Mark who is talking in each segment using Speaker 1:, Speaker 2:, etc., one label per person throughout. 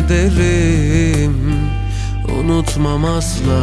Speaker 1: ederim. Unutmam asla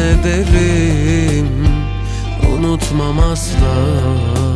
Speaker 1: ederim Unutmam asla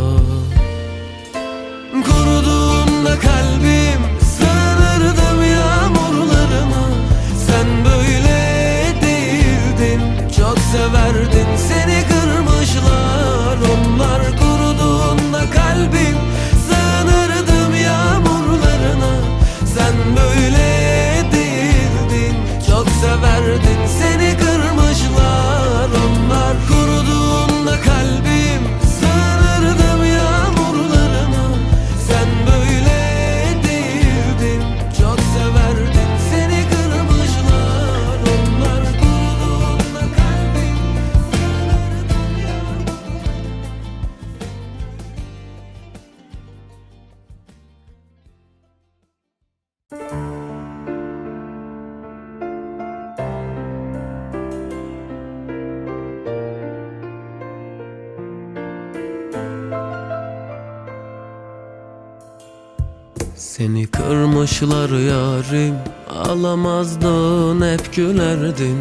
Speaker 1: kırmışlar yarim Ağlamazdın hep gülerdin.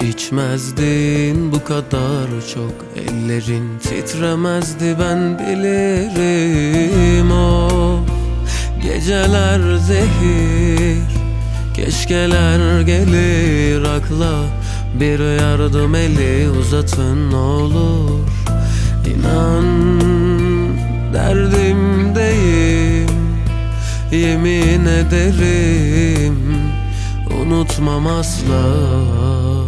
Speaker 1: İçmezdin bu kadar çok Ellerin titremezdi ben bilirim. O Geceler zehir Keşkeler gelir. Akla Bir yardım eli uzatın olur. İnan derdimdeyim Yemin ederim. Unutmam asla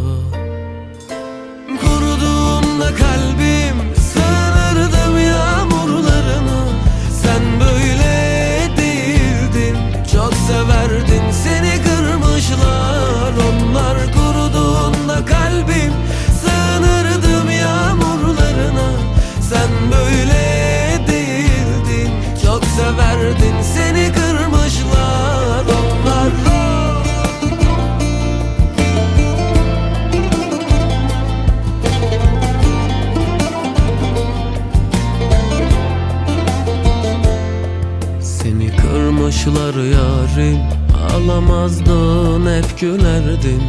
Speaker 1: hep gülerdin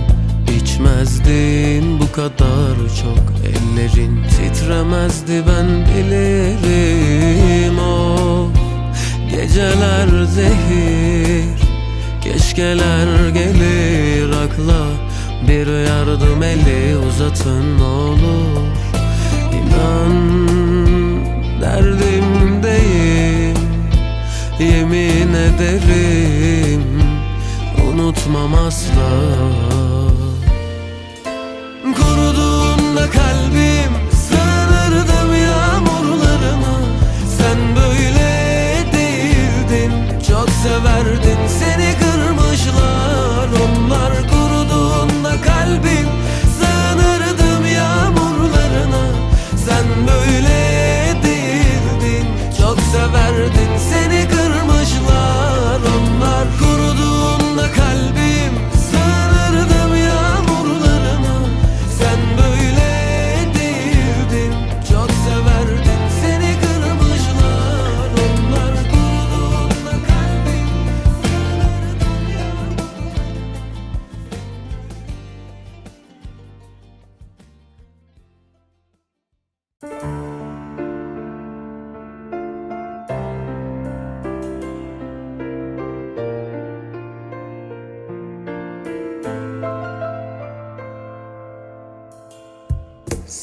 Speaker 1: İçmezdin bu kadar çok. Ellerin titremezdi ben bilirim o. Geceler zehir Keşkeler gelir. Akla Bir yardım eli uzatın olur. İnan derdimdeyim Yemin ederim Unutmam asla. Kuruduğunda kalbim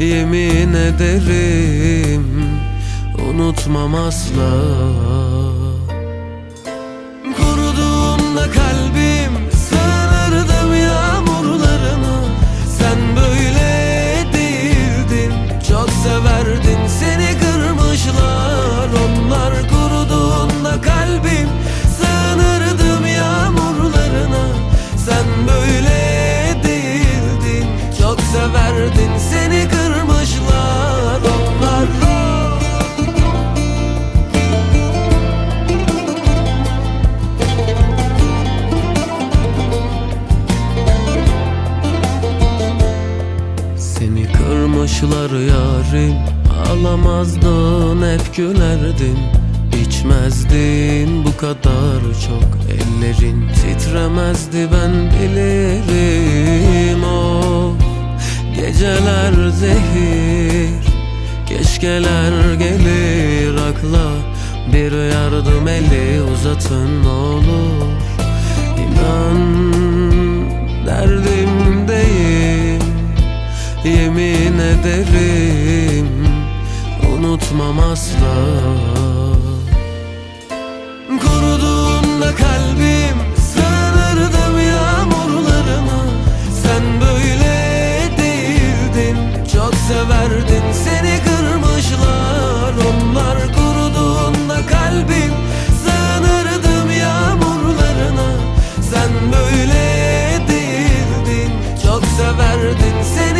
Speaker 1: Yemin ederim Unutmam asla. Kuruduğunda kalbim Sığınırdım yağmurlarına. Sen böyle değildin Çok severdin Gülerdin İçmezdin bu kadar çok Ellerin. Titremezdi ben bilirim o Geceler zehir. Keşkeler gelir akla Bir yardım eli uzatın olur. İnan derdimdeyim Yemin ederim Unutmam asla. Kuruduğunda kalbim Sığınırdım yağmurlarına Sen böyle değildin Çok severdin seni kırmışlar. Onlar kuruduğunda kalbim Sığınırdım yağmurlarına. Sen böyle değildin Çok severdin seni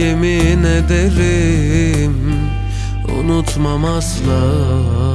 Speaker 1: Yemin ederim. Unutmam asla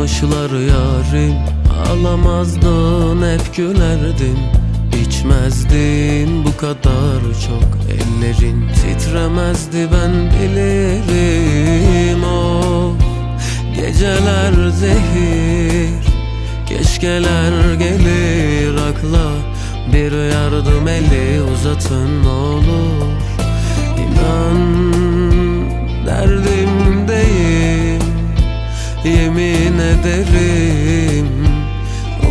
Speaker 1: kırmışlar yarim Ağlamazdın hep gülerdin. İçmezdin bu kadar çok Ellerin titremezdi ben bilirim. O Geceler zehir Keşkeler gelir. Akla Bir yardım eli uzatın olur. İnan derdimdeyim Yemin ederim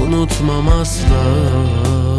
Speaker 1: Unutmam asla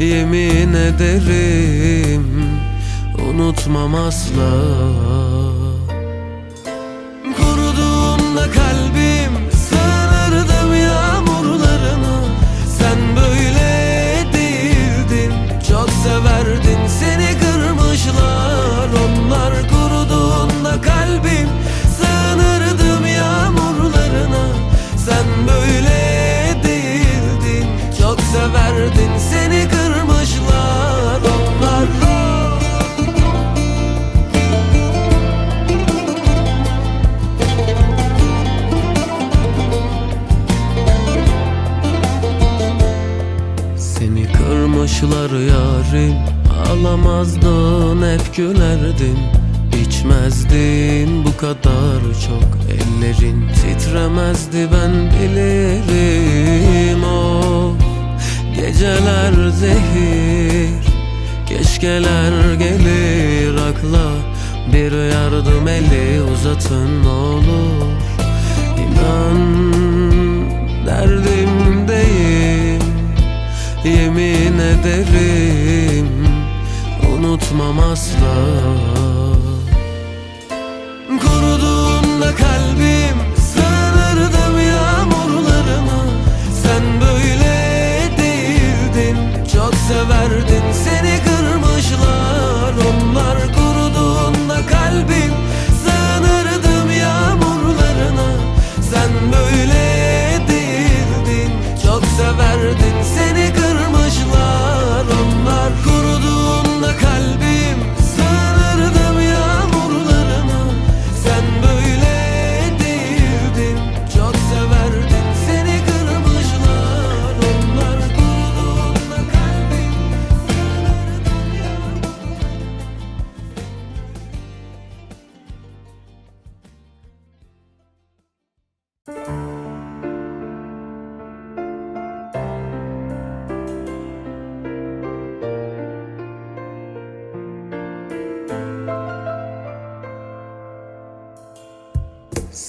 Speaker 1: Yemin ederim. Unutmam asla gülerdin İçmezdin. Bu kadar çok Ellerin titremezdi ben bilirim. O Geceler zehir Keşkeler gelir. Akla Bir yardım eli uzatın olur. İnan derdimdeyim Yemin ederim Unutmam asla. Kuruduğunda kalbim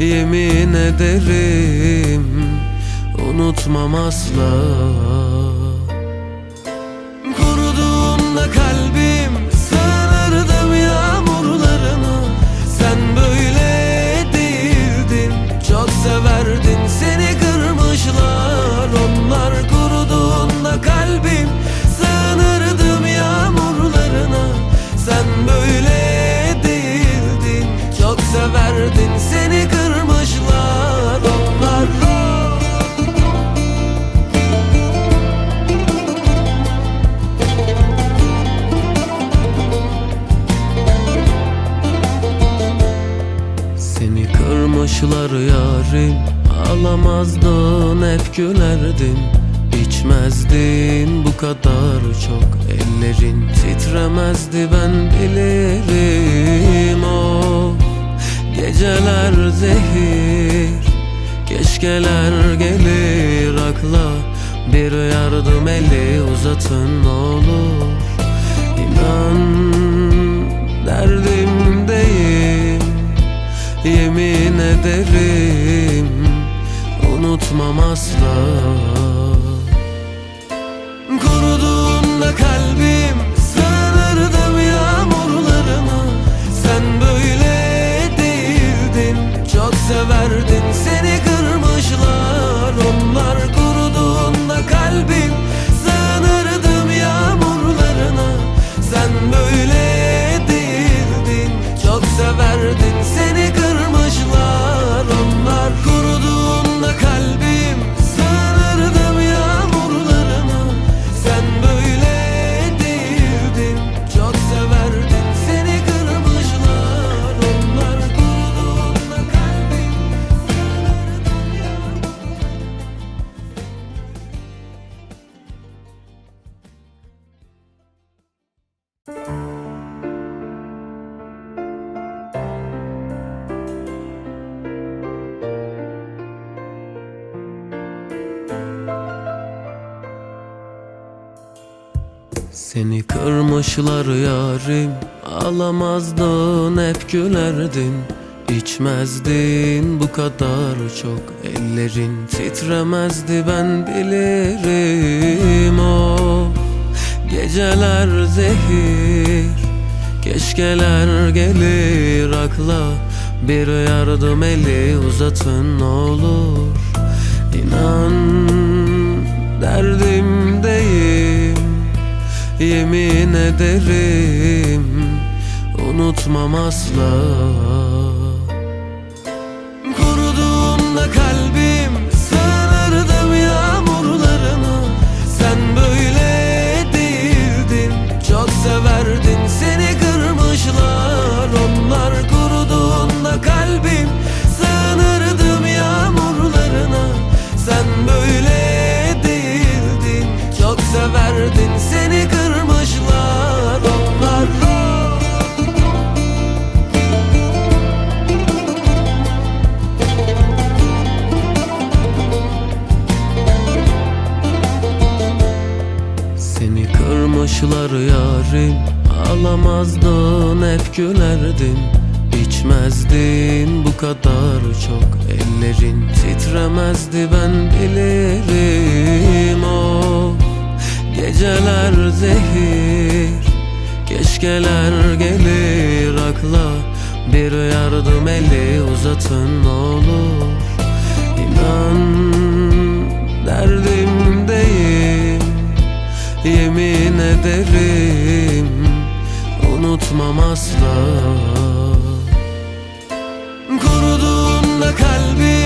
Speaker 1: Yemin ederim Unutmam asla. Kuruduğunda kalbim Sığınırdım yağmurlarına. Sen böyle değildin Çok severdin seni kırmışlar Onlar kırmışlar yarim Ağlamazdın hep gülerdin. İçmezdin bu kadar çok Ellerin titremezdi ben bilirim. O Geceler zehir Keşkeler gelir. Akla Bir yardım eli uzatın olur. İnan derdimdeyim Yemin ederim Unutmam asla kırmışlar yarim Alamazdın hep gülerdin. İçmezdin bu kadar çok Ellerin titremezdi ben bilirim. O Geceler zehir Keşkeler gelir. Akla Bir yardım eli uzatın olur. İnan derdimdeyim Yemin ederim. Unutmam asla titremezdi ben bilirim o Geceler zehir. Keşkeler gelir akla Bir yardım eli uzatın olur. İnan derdimdeyim Yemin ederim Unutmam asla. Kuruduğunda kalbim